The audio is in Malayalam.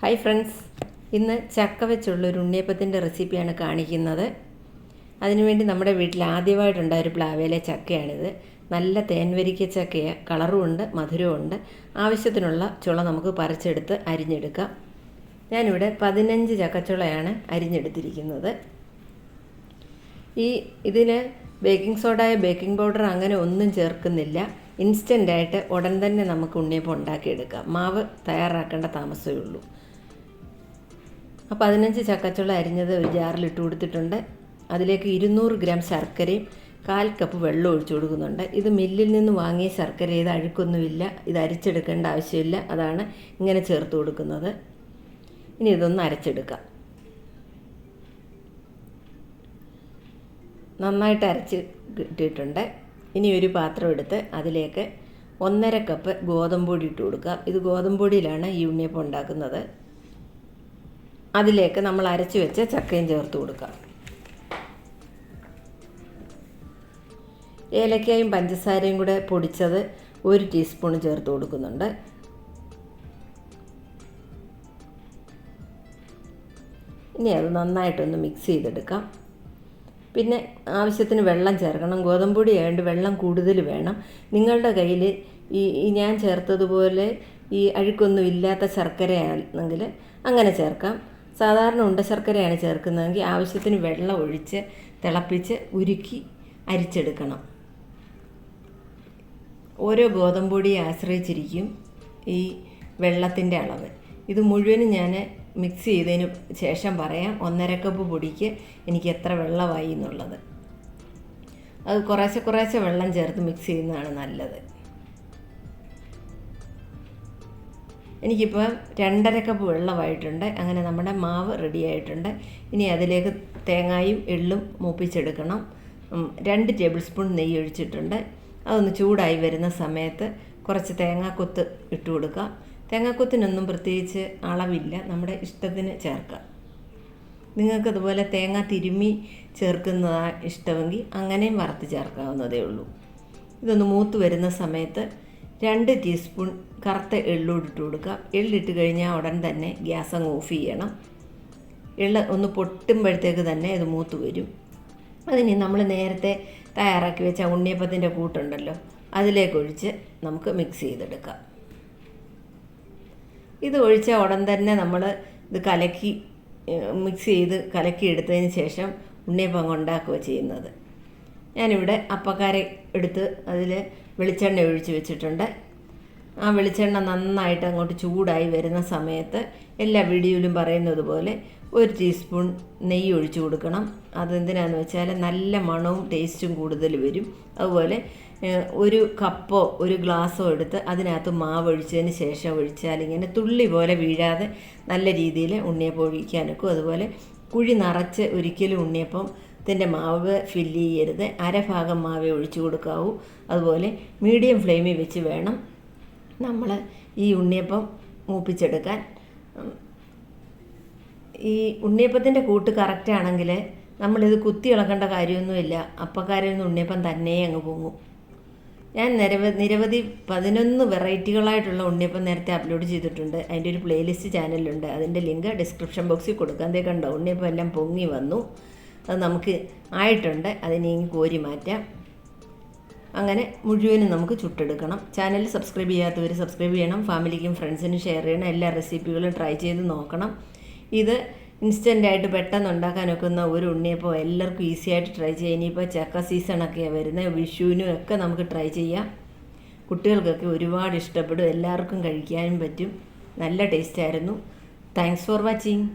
ഹായ് ഫ്രണ്ട്സ് ഇന്ന് ചക്ക വെച്ചുള്ള വെച്ചുള്ളൊരു ഉണ്ണിയപ്പത്തിന്റെ റെസിപ്പിയാണ് കാണിക്കുന്നത്. അതിനുവേണ്ടി നമ്മുടെ വീട്ടിൽ ആദ്യമായിട്ടുണ്ടായ ഒരു പ്ലാവയിലെ ചക്കയാണിത്. നല്ല തേൻവരിക്ക ചക്കയ. കളറും ഉണ്ട് മധുരവും ഉണ്ട്. ആവശ്യത്തിനുള്ള ചുള നമുക്ക് പറിച്ചെടുത്ത് അരിഞ്ഞെടുക്കാം. ഞാനിവിടെ പതിനഞ്ച് ചക്കച്ചുളയാണ് അരിഞ്ഞെടുത്തിരിക്കുന്നത്. ഈ ഇതിന് ബേക്കിംഗ് സോഡായ ബേക്കിംഗ് പൗഡർ അങ്ങനെ ഒന്നും ചേർക്കുന്നില്ല. ഇൻസ്റ്റന്റായിട്ട് ഉടൻ തന്നെ നമുക്ക് ഉണ്ണിയപ്പം ഉണ്ടാക്കിയെടുക്കാം. മാവ് തയ്യാറാക്കേണ്ട താമസമേ ഉള്ളൂ. അപ്പോൾ പതിനഞ്ച് ചക്കച്ചുള അരിഞ്ഞത് ഒരു ജാറിൽ ഇട്ട് കൊടുത്തിട്ടുണ്ട്. അതിലേക്ക് ഇരുന്നൂറ് ഗ്രാം ശർക്കരയും കാൽ കപ്പ് വെള്ളം ഒഴിച്ചു കൊടുക്കുന്നുണ്ട്. ഇത് മില്ലിൽ നിന്ന് വാങ്ങിയ ശർക്കര ഇത് അഴുക്കൊന്നുമില്ല ഇത് അരിച്ചെടുക്കേണ്ട ആവശ്യമില്ല. അതാണ് ഇങ്ങനെ ചേർത്ത് കൊടുക്കുന്നത്. ഇനി ഇതൊന്ന് അരച്ചെടുക്കാം. നന്നായിട്ട് അരച്ച് കിട്ടിയിട്ടുണ്ട്. ഇനി ഒരു പാത്രം എടുത്ത് അതിലേക്ക് ഒന്നര കപ്പ് ഗോതമ്പൊടി ഇട്ട് കൊടുക്കാം. ഇത് ഗോതമ്പൊടിയിലാണ് ഈ ഉണ്ണിയപ്പം ഉണ്ടാക്കുന്നത്. അതിലേക്ക് നമ്മൾ അരച്ച് വെച്ച ചക്കയും ചേർത്ത് കൊടുക്കുക ഏലക്കായും പഞ്ചസാരയും കൂടെ പൊടിച്ചത് ഒരു ടീസ്പൂൺ ചേർത്ത് കൊടുക്കുന്നുണ്ട്. ഇനി അത് നന്നായിട്ടൊന്ന് മിക്സ് ചെയ്തെടുക്കാം. പിന്നെ ആവശ്യത്തിന് വെള്ളം ചേർക്കണം. ഗോതമ്പൊടി ആയതുകൊണ്ട് വെള്ളം കൂടുതൽ വേണം. നിങ്ങളുടെ കയ്യിൽ ഈ ഞാൻ ചേർത്തതുപോലെ ഈ അഴുക്കൊന്നും ഇല്ലാത്ത ശർക്കരയാണെങ്കിൽ അങ്ങനെ ചേർക്കാം. സാധാരണ ഉണ്ട ശർക്കരയാണ് ചേർക്കുന്നതെങ്കിൽ ആവശ്യത്തിന് വെള്ളം ഒഴിച്ച് തിളപ്പിച്ച് ഉരുക്കി അരിച്ചെടുക്കണം. ഓരോ ഗോതമ്പ് പൊടിയെ ആശ്രയിച്ചിരിക്കും ഈ വെള്ളത്തിന്റെ അളവ്. ഇത് മുഴുവനും ഞാൻ മിക്സ് ചെയ്തതിന് ശേഷം പറയാം ഒന്നര കപ്പ് പൊടിക്ക് എനിക്ക് എത്ര വെള്ളമായി എന്നുള്ളത്. അത് കുറേശ്ശെ കുറേശ്ശെ വെള്ളം ചേർത്ത് മിക്സ് ചെയ്യുന്നതാണ് നല്ലത്. എനിക്കിപ്പോൾ രണ്ടര കപ്പ് വെള്ളമായിട്ടുണ്ട്. അങ്ങനെ നമ്മുടെ മാവ് റെഡി ആയിട്ടുണ്ട്. ഇനി അതിലേക്ക് തേങ്ങായും എള്ളും മൂപ്പിച്ചെടുക്കണം. രണ്ട് ടേബിൾ സ്പൂൺ നെയ്യ് ഒഴിച്ചിട്ടുണ്ട്. അതൊന്ന് ചൂടായി വരുന്ന സമയത്ത് കുറച്ച് തേങ്ങാക്കൊത്ത് ഇട്ട് കൊടുക്കുക. തേങ്ങാക്കൊത്തിനൊന്നും പ്രത്യേകിച്ച് അളവില്ല. നമ്മുടെ ഇഷ്ടത്തിന് നിങ്ങൾക്ക് അതുപോലെ തേങ്ങ തിരുമ്മി ചേർക്കുന്നതാണ് ഇഷ്ടമെങ്കിൽ അങ്ങനെയും വറുത്ത് ചേർക്കാവുന്നതേ ഉള്ളൂ. ഇതൊന്ന് മൂത്ത് വരുന്ന സമയത്ത് രണ്ട് ടീസ്പൂൺ കറുത്ത എള്ളൂട് ഇട്ട് കൊടുക്കുക. എള്ളിട്ട് കഴിഞ്ഞാൽ ഉടൻ തന്നെ ഗ്യാസ് അങ്ങ് ഓഫ് ചെയ്യണം. എള്ള ഒന്ന് പൊട്ടുമ്പോഴത്തേക്ക് തന്നെ ഇത് മൂത്ത് വരും. അതിന് നമ്മൾ നേരത്തെ തയ്യാറാക്കി വെച്ച ഉണ്ണിയപ്പത്തിന്റെ കൂട്ടുണ്ടല്ലോ അതിലേക്ക് ഒഴിച്ച് നമുക്ക് മിക്സ് ചെയ്തെടുക്കാം. ഇത് ഒഴിച്ച ഉടൻ തന്നെ നമ്മൾ ഇത് കലക്കി മിക്സ് ചെയ്ത് കലക്കി എടുത്തതിന് ശേഷം ഉണ്ണിയപ്പം ഉണ്ടാക്കുക ചെയ്യുന്നത്. ഞാനിവിടെ അപ്പക്കാരെ എടുത്ത് അതിൽ വെളിച്ചെണ്ണ ഒഴിച്ച് വെച്ചിട്ടുണ്ട്. ആ വെളിച്ചെണ്ണ നന്നായിട്ട് അങ്ങോട്ട് ചൂടായി വരുന്ന സമയത്ത് എല്ലാ വീഡിയോയിലും പറയുന്നത് പോലെ ഒരു ടീസ്പൂൺ നെയ്യ് ഒഴിച്ചു കൊടുക്കണം. അതെന്തിനാന്ന് വെച്ചാൽ നല്ല മണവും ടേസ്റ്റും കൂടുതൽ വരും. അതുപോലെ ഒരു കപ്പോ ഒരു ഗ്ലാസ്സോ എടുത്ത് അതിനകത്ത് മാവ് ഒഴിച്ചതിന് ശേഷം ഒഴിച്ചാൽ ഇങ്ങനെ തുള്ളി പോലെ വീഴാതെ നല്ല രീതിയിൽ ഉണ്ണിയപ്പം ഒഴിക്കാനൊക്കും. അതുപോലെ കുഴി നിറച്ച് ഒരിക്കലും ഉണ്ണിയപ്പം ത്തിന്റെ മാവ് ഫില്ല് ചെയ്യരുത്. അരഭാഗം മാവേ ഒഴിച്ചു കൊടുക്കാവൂ. അതുപോലെ മീഡിയം ഫ്ലെയിമിൽ വെച്ച് വേണം നമ്മൾ ഈ ഉണ്ണിയപ്പം മൂപ്പിച്ചെടുക്കാൻ. ഈ ഉണ്ണിയപ്പത്തിന്റെ കൂട്ട് കറക്റ്റ് ആണെങ്കിൽ നമ്മളിത് കുത്തി ഇളക്കേണ്ട കാര്യമൊന്നുമില്ല. അപ്പക്കാരിൽ നിന്ന് ഉണ്ണിയപ്പം തന്നെ അങ്ങ് പൊങ്ങും. ഞാൻ നിരവധി നിരവധി പതിനൊന്ന് വെറൈറ്റികളായിട്ടുള്ള ഉണ്ണിയപ്പം നേരത്തെ അപ്ലോഡ് ചെയ്തിട്ടുണ്ട്. അതിന്റെ ഒരു പ്ലേലിസ്റ്റ് ചാനലുണ്ട് അതിന്റെ ലിങ്ക് ഡിസ്ക്രിപ്ഷൻ ബോക്സിൽ കൊടുക്കാൻ ദേ കണ്ടോ ഉണ്ണിയപ്പം എല്ലാം പൊങ്ങി വന്നു. അത് നമുക്ക് ആയിട്ടുണ്ട്. അതിനെ ഇനി കോരി മാറ്റാം. അങ്ങനെ മുഴുവനും നമുക്ക് ചുട്ടെടുക്കണം. ചാനൽ സബ്സ്ക്രൈബ് ചെയ്യാത്തവർ സബ്സ്ക്രൈബ് ചെയ്യണം. ഫാമിലിക്കും ഫ്രണ്ട്സിനും ഷെയർ ചെയ്യണം. എല്ലാ റെസിപ്പികളും ട്രൈ ചെയ്ത് നോക്കണം. ഇത് ഇൻസ്റ്റന്റായിട്ട് പെട്ടെന്ന് ഉണ്ടാക്കാൻ ഒക്കുന്ന ഒരു ഉണ്ണിയപ്പോൾ എല്ലാവർക്കും ഈസി ആയിട്ട് ട്രൈ ചെയ്യാം. ഇനിയിപ്പോൾ ചക്ക സീസണൊക്കെയാണ് വരുന്നത് വിഷുവിനും ഒക്കെ നമുക്ക് ട്രൈ ചെയ്യാം. കുട്ടികൾക്കൊക്കെ ഒരുപാട് ഇഷ്ടപ്പെടും. എല്ലാവർക്കും കഴിക്കാനും പറ്റും. നല്ല ടേസ്റ്റായിരുന്നു താങ്ക്സ് ഫോർ വാച്ചിങ്